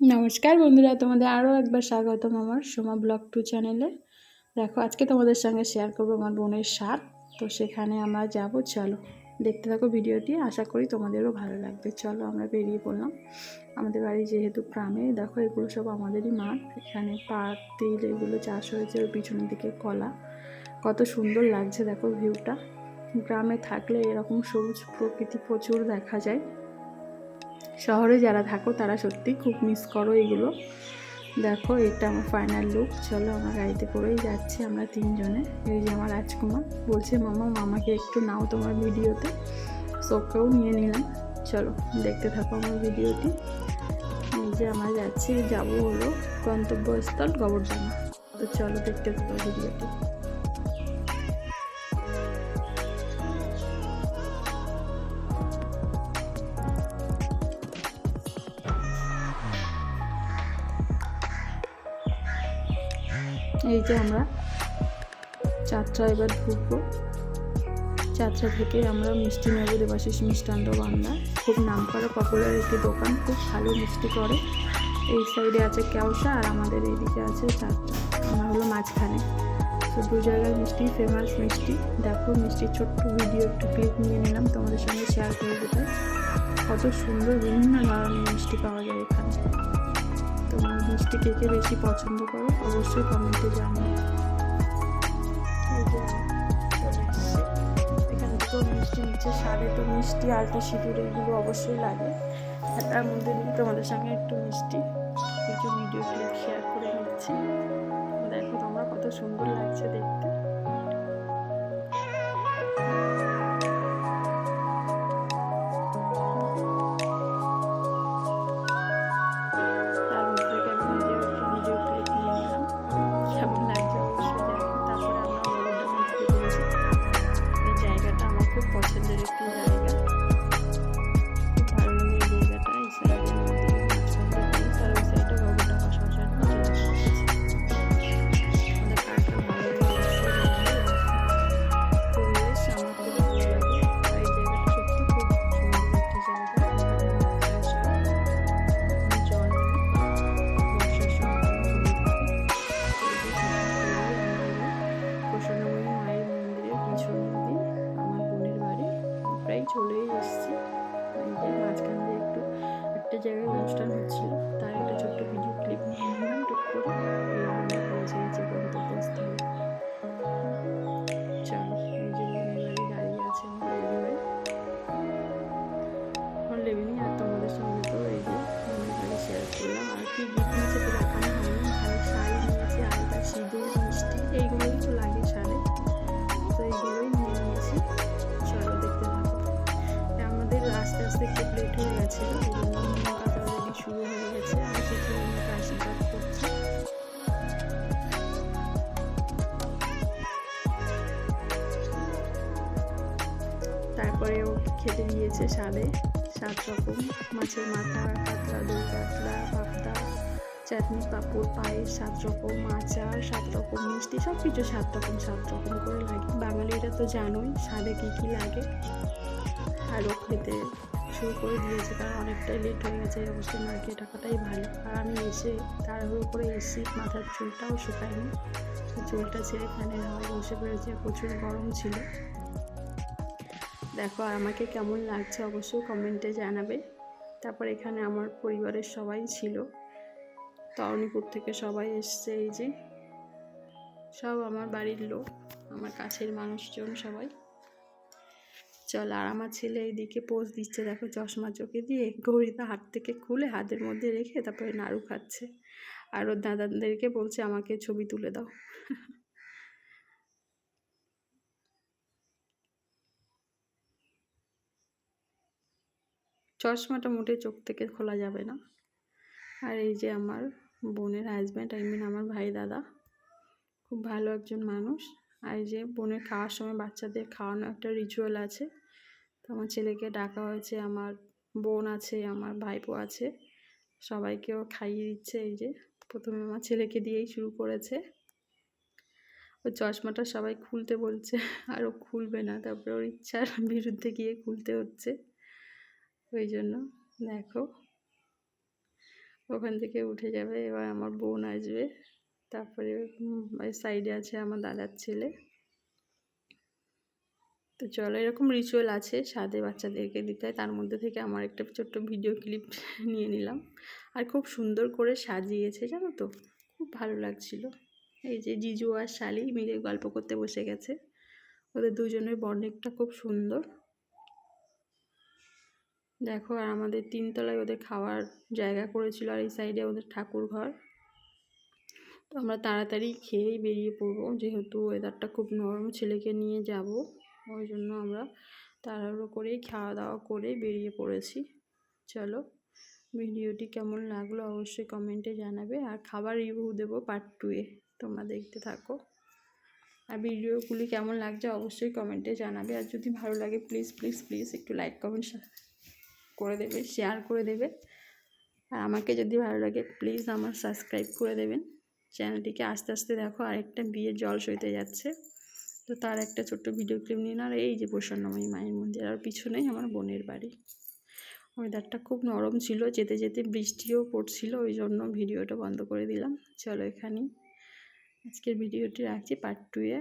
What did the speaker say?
নমস্কার বন্ধুরা, তোমাদের আরও একবার স্বাগতম আমার সোমা ব্লগ টু চ্যানেলে। দেখো, আজকে তোমাদের সঙ্গে শেয়ার করব আমার বোনের স্বাদ তো সেখানে আমরা যাব, চলো। দেখতে থাকো ভিডিওটি, আশা করি তোমাদেরও ভালো লাগবে। চলো, আমরা বেরিয়ে পড়লাম। আমাদের বাড়ি যেহেতু গ্রামে, দেখো, এগুলো সব আমাদেরই মাঠ। এখানে পাট, তিল, এগুলো চাষ হয়েছে, ওর পিছনের দিকে কলা। কত সুন্দর লাগছে, দেখো ভিউটা গ্রামে থাকলে এরকম সবুজ প্রকৃতি প্রচুর দেখা যায়। শহরে যারা থাকো, তারা সত্যি খুব মিস করো এগুলো। দেখো, এটা আমার ফাইনাল লুক চলো, আমার গাড়িতে করেই যাচ্ছি আমরা তিনজনে। এই যে আমার রাজকুমার। বলছে, মামা, মামাকে একটু নাও তোমার ভিডিওতে সবকেও নিয়ে নিলাম। চলো, দেখতে থাকো আমার ভিডিওটি এই যে আমরা যাচ্ছি, যাব হলো গন্তব্যস্থল গোবরডাঙ্গা তো চলো, দেখতে থাকো ভিডিওটি এই যে আমরা যাত্রা এবার ঢুকবো। যাত্রা থেকে আমরা মিষ্টি নেব দেবাশিস মিষ্টান্ন বাংলা খুব নাম করা পপুলার একটি দোকান, খুব ভালো মিষ্টি করে। এই সাইডে আছে কেওসা আর আমাদের এইদিকে আছে যাত্রা। আমরা হলো মাঝখানে। তো দু জায়গায় মিষ্টি ফেমাস মিষ্টি। দেখো মিষ্টির ছোট্ট ভিডিও একটু ক্লিপ নিয়ে নিলাম, তোমাদের সঙ্গে শেয়ার করে দিতে। কত সুন্দর, বিভিন্ন ধরনের মিষ্টি পাওয়া যায় এখানে। মিষ্টি কে কে বেশি পছন্দ করো, অবশ্যই কমেন্টে জানিও। এখানে মিষ্টি নিচ্ছে, সাড়ে তো মিষ্টি আলটা সিঁদুর এগুলো অবশ্যই লাগে। তার মধ্যে তোমাদের সঙ্গে একটু মিষ্টি কিছু ভিডিও ক্লিপ শেয়ার করে নিচ্ছি। দেখো তোমরা কত সুন্দর লাগছে দেখতে। চলেই এসেছি মাঝখান আস্তে আস্তে একটু প্লেট হয়ে গেছে শুরু হয়ে গেছে। আমি কিছু আশীর্বাদ করছি। তারপরে ও খেতে দিয়েছে স্বাদে সাত রকম। মাছের মাথা পাতলা দই পাতলা পাবদা চাটনি, পাঁপড়, পায়েস সাত রকম। আচার সাত রকম। মিষ্টি সব কিছু সাত রকম সাত রকম করে লাগে। বাঙালিরা তো জানোই স্বাদে কী কী লাগে। আরও খেতে শুরু করে দিয়েছে। কারণ অনেকটাই লেট হয়ে গেছে, এই অবস্থায় মার্কেট টাকাটাই ভালো। আর আমি এসে তাড়াহুড়ো করে এসি মাথার চুলটাও শুকায়নি। চুলটা ছেড়ে ফ্যানে হাওয়ায় বসে পড়েছে প্রচুর গরম ছিল। দেখো আর আমাকে কেমন লাগছে অবশ্যই কমেন্টে জানাবে। তারপর এখানে আমার পরিবারের সবাই ছিল। তরণীপুর থেকে সবাই এসছে, এই যে। সব আমার বাড়ির লোক, আমার কাছের মানুষজন সবাই। চল, আর আমার ছেলে এইদিকে পোজ দিচ্ছে, দেখো চশমা চোখে দিয়ে ঘড়িটা হাত থেকে খুলে হাতের মধ্যে রেখে তারপরে নাড়ু খাচ্ছে। আর ওর দাদাদেরকে বলছে, আমাকে ছবি তুলে দাও। চশমাটা মোটে চোখ থেকে খোলা যাবে না। আর এই যে আমার বোনের হাজব্যান্ড আই মিন আমার ভাই দাদা, খুব ভালো একজন মানুষ। আর এই যে বোনের খাওয়ার সময় বাচ্চাদের খাওয়ানো একটা রিচুয়াল আছে। তো আমার ছেলেকে ডাকা হয়েছে, আমার বোন আছে, আমার ভাইপো আছে। সবাইকেও খাইয়ে দিচ্ছে এই যে, প্রথমে আমার ছেলেকে দিয়েই শুরু করেছে। ও চশমাটা সবাই খুলতে বলছে, আর ও খুলবে না। তারপরে ওর ইচ্ছার বিরুদ্ধে গিয়ে খুলতে হচ্ছে। ওই জন্য, দেখো। ওখান থেকে উঠে যাবে, এবার আমার বোন আসবে। তারপরে সাইডে আছে আমার দাদার ছেলে। তো চলো এরকম রিচুয়াল আছে সাদে বাচ্চাদেরকে দিতে হয়। তার মধ্যে থেকে আমার একটা ছোট্ট ভিডিও ক্লিপ নিয়ে নিলাম। আর খুব সুন্দর করে সাজিয়েছে, জানো তো? খুব ভালো লাগছিল। এই যে জিজু আর শালি মিলে গল্প করতে বসে গেছে। ওদের দুজনের বর্ণিকটা খুব সুন্দর। দেখো, আর আমাদের তিনতলায় ওদের খাওয়ার জায়গা করেছিল, আর এই সাইডে ওদের ঠাকুর ঘর। তো আমরা তাড়াতাড়ি খেয়েই বেরিয়ে পড়ব। যেহেতু ওয়েদারটা খুব নরম, ছেলেকে নিয়ে যাব। ওই জন্য আমরা তাড়াহুড়ো করেই খাওয়া দাওয়া করে বেরিয়ে পড়েছি। চলো, ভিডিওটি কেমন লাগল অবশ্যই কমেন্টে জানাবে। আর খাবার রিভিউ দেবো পার্ট টুয়ে তোমরা দেখতে থাকো। আর ভিডিওগুলি কেমন লাগছে অবশ্যই কমেন্টে জানাবে। আর যদি ভালো লাগে প্লিজ প্লিজ প্লিজ একটু লাইক কমেন্ট করে দেবে শেয়ার করে দেবে। আর আমাকে যদি ভালো লাগে প্লিজ আমার সাবস্ক্রাইব করে দেবেন। চ্যানেলটিকে আস্তে আস্তে দেখো, আরেকটা বিয়ের জল সইতে যাচ্ছে। তো তার একটা ছোট্ট ভিডিও ক্লিপ নিয়ে আর এই যে প্রসন্নময়ী মায়ের মন্দির, আর পিছনেই আমার বোনের বাড়ি। ওয়েদারটা খুব নরম ছিল, যেতে যেতে বৃষ্টিও পড়ছিল, ওই জন্য ভিডিওটা বন্ধ করে দিলাম। চলো এখানেই। আজকের ভিডিওটি রাখছি পার্ট টুয়ে